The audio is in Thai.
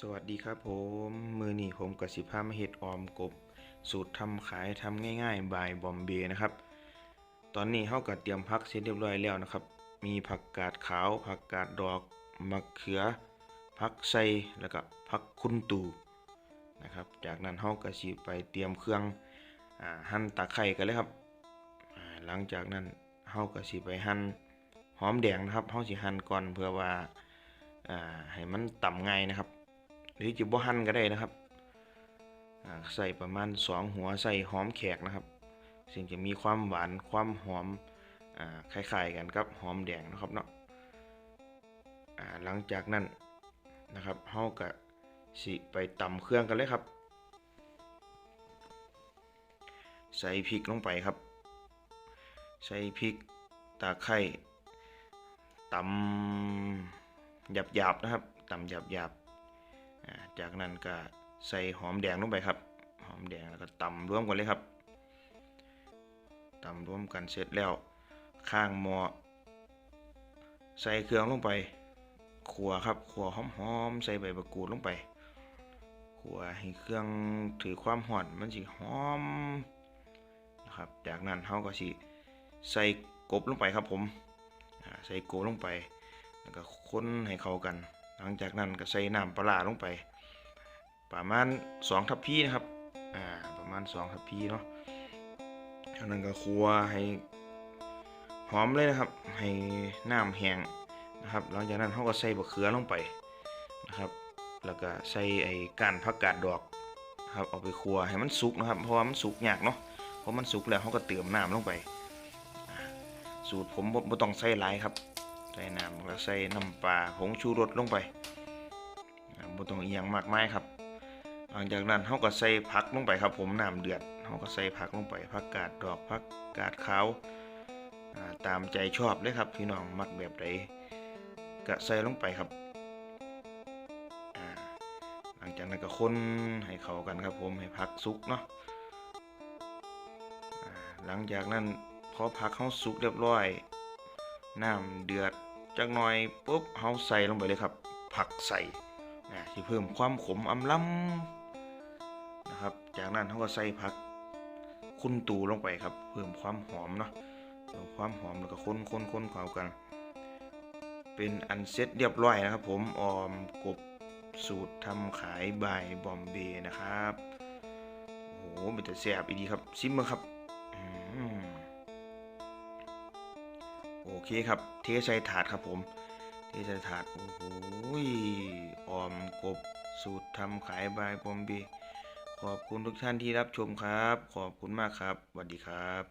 สวัสดีครับผม มือนี่ผมกับสิพามาเห็ดออมกบ สูตรทำขายทำง่ายๆบายบอมเบย์นะครับ ตอนนี้เฮาก็เตรียมพักเสร็จเรียบร้อยแล้วนะครับ มีผักกาดขาว ผักกาดดอกมะเขือผักไส้แล้วก็ผักคุณตูนะครับ จากนั้นเฮาก็สิไปเตรียมเครื่องอหั่นตะไคร้กันเลยครับ หลังจากนั้นเฮาก็สิไปหั่นหอมแดงนะครับเฮาสิหั่นก่อนเพื่อว่าอ่าให้มันต่ำง่ายนะครับ หรือจะบ่หั่นก็ได้นะครับใส่ประมาณ 2 หัวใส่หอมแขกนะครับ ซึ่งจะมีความหวานความหอมอ่าคล้ายๆกันกับหอมแดงนะครับเนาะหลังจากนั้นนะครับเฮาก็สิไปตำเครื่องกันเลยครับ ใส่พริกลงไปครับ ใส่พริกตะไคร้ตำหยาบๆนะครับตำหยาบๆ จากนั้นก็ใส่หอมแดงลงไปครับ หอมแดงแล้วก็ตำรวมกันเลยครับตำรวมกันเสร็จแล้วข้างหม้อใส่เครื่องลงไปขัวครับขัวหอมๆใส่ใบมะกรูดลงไปขัวให้เครื่องถือความหอนมันสิหอมนะครับ จากนั้นเขาก็สิใส่กบลงไปครับผมใส่กบลงไป แล้วก็คนให้เข้ากัน หลังจากนั้นก็ใส่น้ำปลาลงไป ประมาณ2ทัพพีนะครับอ่าประมาณ2ทัพพีเนาะจากนั้นก็คั่วให้หอมเลยนะครับ ให้น้ำแห้งนะครับ หลังจากนั้นเราก็ใส่บะเขือลงไปนะครับ แล้วก็ใส่ไอ้ก้านผักกาดดอกนะครับเอาไปคั่วให้มันสุกนะครับ เพราะว่ามันสุกยากเนาะเพอมันสุกแล้วเราก็เติมน้ำลงไป สูตรผมบ่บ่ต้องใส่หลายครับ ใส่น้ำแล้วใส่น้ำปลาผงชูรสลงไปบ่ต้องเอียงมากมายครับหลังจากนั้นเฮาก็ใส่ผักลงไปครับ ผมน้ำเดือดเฮาก็ใส่ผักลงไปผักกาดดอกผักกาดขาวตามใจชอบเลยครับพี่น้องมักแบบใดก็ใส่ลงไปครับหลังจากนั้นก็คนให้เข้ากันครับ ผมให้ผักสุกเนาะหลังจากนั้นพอผักเฮาสุกเรียบร้อยน้ำเดือด จักหน่อยปุ๊บเฮาใส่ลงไปเลยครับ ผักใส่นะที่เพิ่มความขมอำล้ำนะครับ จากนั้นเฮาก็ใส่ผักคุณตูลงไปครับ เพิ่มความหอมเนาะเพิ่มความหอมแล้วก็คนคนคนเข้ากัน เป็นอันเสร็จเรียบร้อยนะครับ ผมออมกบสูตรทำขายบายบอมเบย์นะครับโอ้โหมันจะแซ่บอีดีครับ ซิมมอครับอืม เคครับ เทใส่ถาดครับผม เทใส่ถาด โอ้โหออมกบสูตรทำขายบายปอมบีขอบคุณทุกท่านที่รับชมครับ ขอบคุณมากครับสวัสดีครับ